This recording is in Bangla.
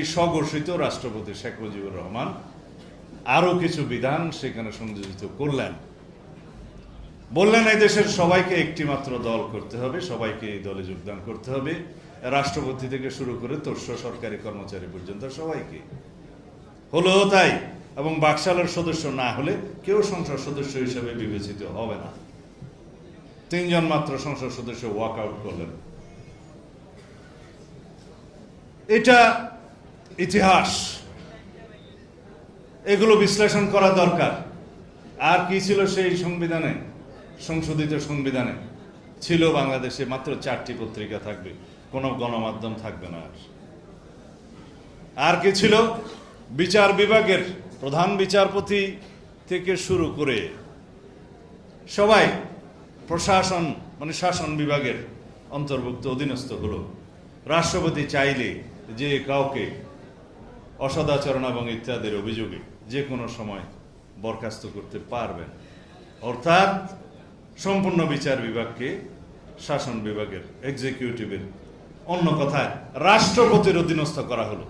এই স্বঘোষিত রাষ্ট্রপতি শেখ মুজিবুর রহমান আরও কিছু বিধান সেখানে সংযোজিত করলেন। বললেন, এই দেশের সবাইকে একটি মাত্র দল করতে হবে, সবাইকে এই দলে যোগদান করতে হবে। রাষ্ট্রপতি থেকে শুরু করে তোর্ষ সরকারি কর্মচারী পর্যন্ত সবাইকে। হলো তাই, এবং বাকশালের সদস্য না হলে কেউ সংসদ সদস্য হিসেবে বিবেচিত হবে না। তিনজন মাত্র সংসদ সদস্য ওয়াক আউট করলেন। এটা ইতিহাস। এগুলো বিশ্লেষণ করা দরকার। আর কি ছিল সেই সংবিধানে? সংশোধিত সংবিধানে। ছিল বাংলাদেশে মাত্র চারটি পত্রিকা থাকবে। কোনো গণমাধ্যম থাকবে না আর। আর কি ছিল? বিচার বিভাগের প্রধান বিচারপতি থেকে শুরু করে সবাই প্রশাসন মানে শাসন বিভাগের অন্তর্ভুক্ত, অধীনস্থ হলো। রাষ্ট্রপতি চাইলে যে কাউকে অসদাচরণ এবং ইত্যাদির অভিযোগে যে কোনো সময় বরখাস্ত করতে পারবেন। অর্থাৎ সম্পূর্ণ বিচার বিভাগকে, শাসন বিভাগের এক্সিকিউটিভের অন্য কথায় রাষ্ট্রপতির অধীনস্থ করা হলো।